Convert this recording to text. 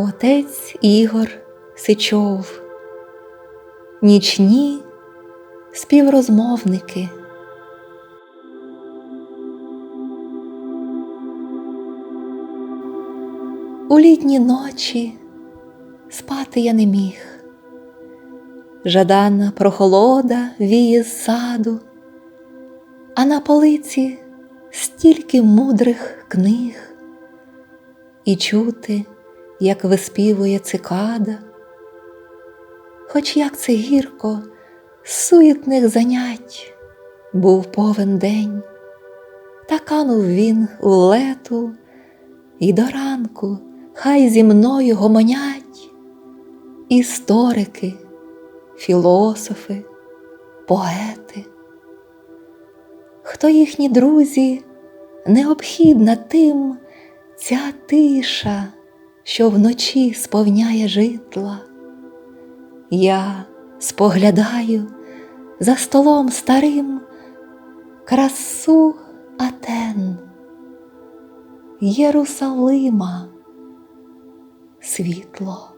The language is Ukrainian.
Отець Ігор Сичов, Нічні співрозмовники. У літні ночі спати я не міг. Жадана прохолода віє з саду, а на полиці стільки мудрих книг, і чути, як виспівує цикада, хоч як це гірко суетних занять був повен день, та канув він у лету, і до ранку хай зі мною гомонять історики, філософи, поети. Хто їхні друзі, необхідна тим ця тиша, що вночі сповняє житла. Я споглядаю за столом старим красу Атен, Єрусалима, світло.